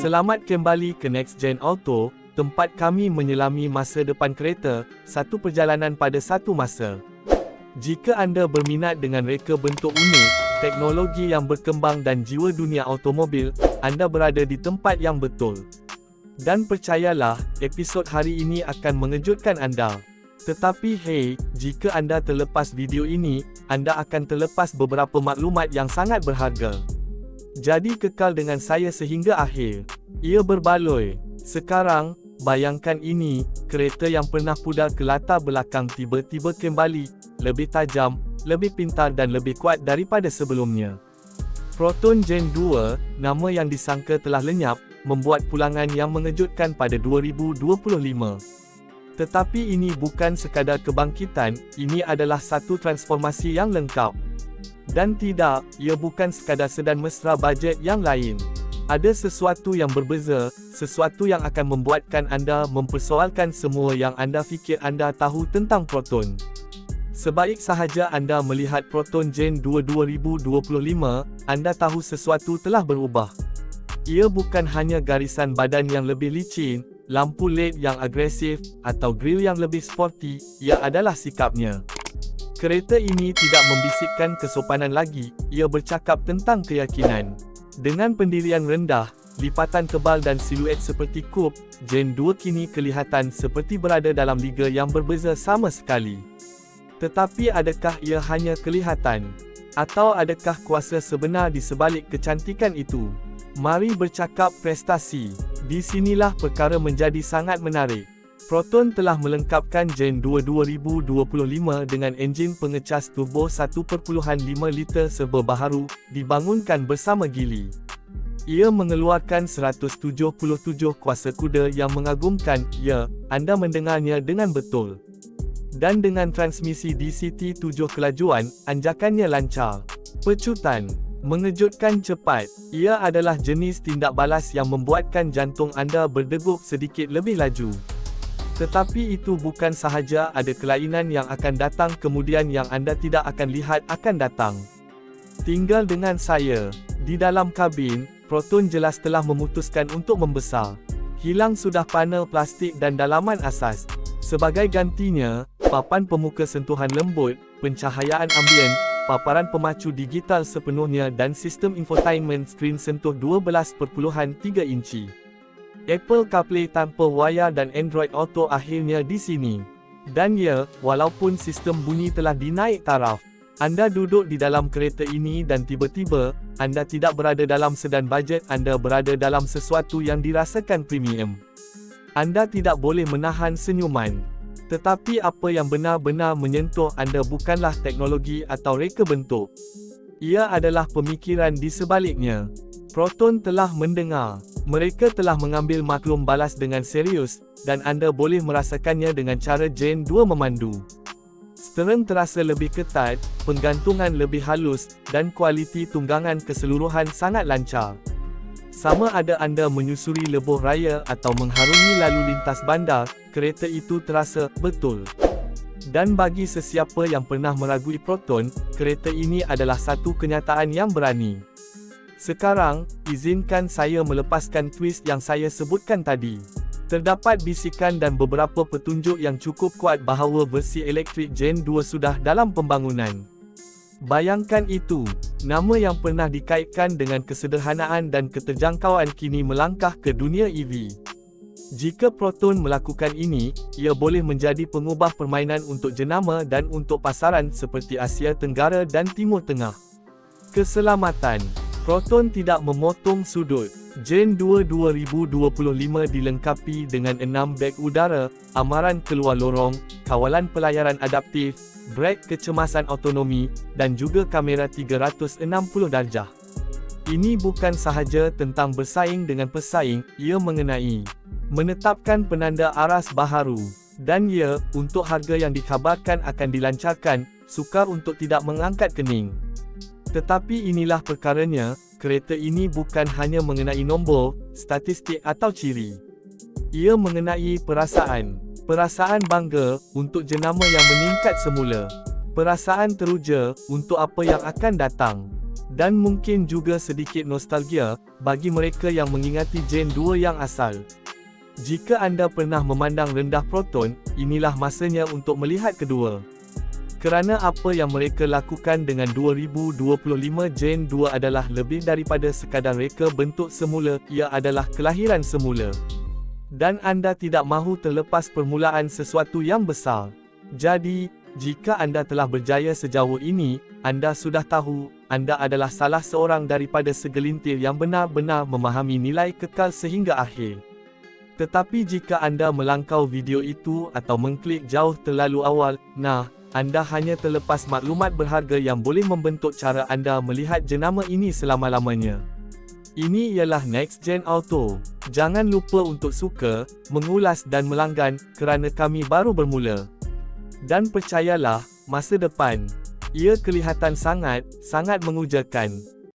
Selamat kembali ke Next Gen Auto, tempat kami menyelami masa depan kereta, satu perjalanan pada satu masa. Jika anda berminat dengan reka bentuk unik, teknologi yang berkembang dan jiwa dunia automobil, anda berada di tempat yang betul. Dan percayalah, episod hari ini akan mengejutkan anda. Tetapi hey, jika anda terlepas video ini, anda akan terlepas beberapa maklumat yang sangat berharga. Jadi kekal dengan saya sehingga akhir. Ia berbaloi. Sekarang, bayangkan ini, kereta yang pernah pudar ke latar belakang tiba-tiba kembali, lebih tajam, lebih pintar dan lebih kuat daripada sebelumnya. Proton Gen 2, nama yang disangka telah lenyap, membuat pulangan yang mengejutkan pada 2025. Tetapi ini bukan sekadar kebangkitan, ini adalah satu transformasi yang lengkap. Dan tidak, ia bukan sekadar sedan mesra bajet yang lain. Ada sesuatu yang berbeza, sesuatu yang akan membuatkan anda mempersoalkan semua yang anda fikir anda tahu tentang Proton. Sebaik sahaja anda melihat Proton Gen 2 2025, anda tahu sesuatu telah berubah. Ia bukan hanya garisan badan yang lebih licin, lampu LED yang agresif, atau grill yang lebih sporty, ia adalah sikapnya. Kereta ini tidak membisikkan kesopanan lagi, ia bercakap tentang keyakinan. Dengan pendirian rendah, lipatan tebal dan siluet seperti coupe, Gen 2 kini kelihatan seperti berada dalam liga yang berbeza sama sekali. Tetapi adakah ia hanya kelihatan? Atau adakah kuasa sebenar di sebalik kecantikan itu? Mari bercakap prestasi. Di sinilah perkara menjadi sangat menarik. Proton telah melengkapkan Gen 2 2025 dengan enjin pengecas turbo 1.5 liter serba baharu, dibangunkan bersama Geely. Ia mengeluarkan 177 kuasa kuda yang mengagumkan, ya, anda mendengarnya dengan betul. Dan dengan transmisi DCT 7 kelajuan, anjakannya lancar. Pecutan Mengejutkan cepat, ia adalah jenis tindak balas yang membuatkan jantung anda berdegup sedikit lebih laju. Tetapi itu bukan sahaja ada kelainan yang akan datang kemudian yang anda tidak akan lihat akan datang. Tinggal dengan saya. Di dalam kabin, Proton jelas telah memutuskan untuk membesar. Hilang sudah panel plastik dan dalaman asas. Sebagai gantinya, papan pemuka sentuhan lembut, pencahayaan ambien, paparan pemacu digital sepenuhnya dan sistem infotainment skrin sentuh 12.3 inci. Apple CarPlay tanpa wayar dan Android Auto akhirnya di sini. Dan ya, walaupun sistem bunyi telah dinaik taraf, anda duduk di dalam kereta ini dan tiba-tiba, anda tidak berada dalam sedan bajet, anda berada dalam sesuatu yang dirasakan premium. Anda tidak boleh menahan senyuman. Tetapi apa yang benar-benar menyentuh anda bukanlah teknologi atau reka bentuk. Ia adalah pemikiran di sebaliknya. Proton telah mendengar. Mereka telah mengambil maklum balas dengan serius, dan anda boleh merasakannya dengan cara Gen 2 memandu. Stern terasa lebih ketat, penggantungan lebih halus, dan kualiti tunggangan keseluruhan sangat lancar. Sama ada anda menyusuri lebuh raya atau mengharungi lalu lintas bandar, kereta itu terasa betul. Dan bagi sesiapa yang pernah meragui Proton, kereta ini adalah satu kenyataan yang berani. Sekarang, izinkan saya melepaskan twist yang saya sebutkan tadi. Terdapat bisikan dan beberapa petunjuk yang cukup kuat bahawa versi elektrik Gen 2 sudah dalam pembangunan. Bayangkan itu, nama yang pernah dikaitkan dengan kesederhanaan dan keterjangkauan kini melangkah ke dunia EV. Jika Proton melakukan ini, ia boleh menjadi pengubah permainan untuk jenama dan untuk pasaran seperti Asia Tenggara dan Timur Tengah. Keselamatan Proton tidak memotong sudut. Gen 2 2025 dilengkapi dengan 6 beg udara, amaran keluar lorong, kawalan pelayaran adaptif, brek kecemasan autonomi, dan juga kamera 360 darjah. Ini bukan sahaja tentang bersaing dengan pesaing, ia mengenai menetapkan penanda aras baharu. Dan ya, untuk harga yang dikhabarkan akan dilancarkan, sukar untuk tidak mengangkat kening. Tetapi inilah perkaranya, kereta ini bukan hanya mengenai nombor, statistik atau ciri. Ia mengenai perasaan. Perasaan bangga untuk jenama yang meningkat semula. Perasaan teruja untuk apa yang akan datang. Dan mungkin juga sedikit nostalgia bagi mereka yang mengingati Gen 2 yang asal. Jika anda pernah memandang rendah Proton, inilah masanya untuk melihat kedua. Kerana apa yang mereka lakukan dengan 2025 Gen 2 adalah lebih daripada sekadar reka bentuk semula, ia adalah kelahiran semula. Dan anda tidak mahu terlepas permulaan sesuatu yang besar. Jadi, jika anda telah berjaya sejauh ini, anda sudah tahu, anda adalah salah seorang daripada segelintir yang benar-benar memahami nilai kekal sehingga akhir. Tetapi jika anda melangkau video itu atau mengklik jauh terlalu awal, nah, anda hanya terlepas maklumat berharga yang boleh membentuk cara anda melihat jenama ini selama-lamanya. Ini ialah Next Gen Auto. Jangan lupa untuk suka, mengulas dan melanggan kerana kami baru bermula. Dan percayalah, masa depan, ia kelihatan sangat, sangat mengujakan.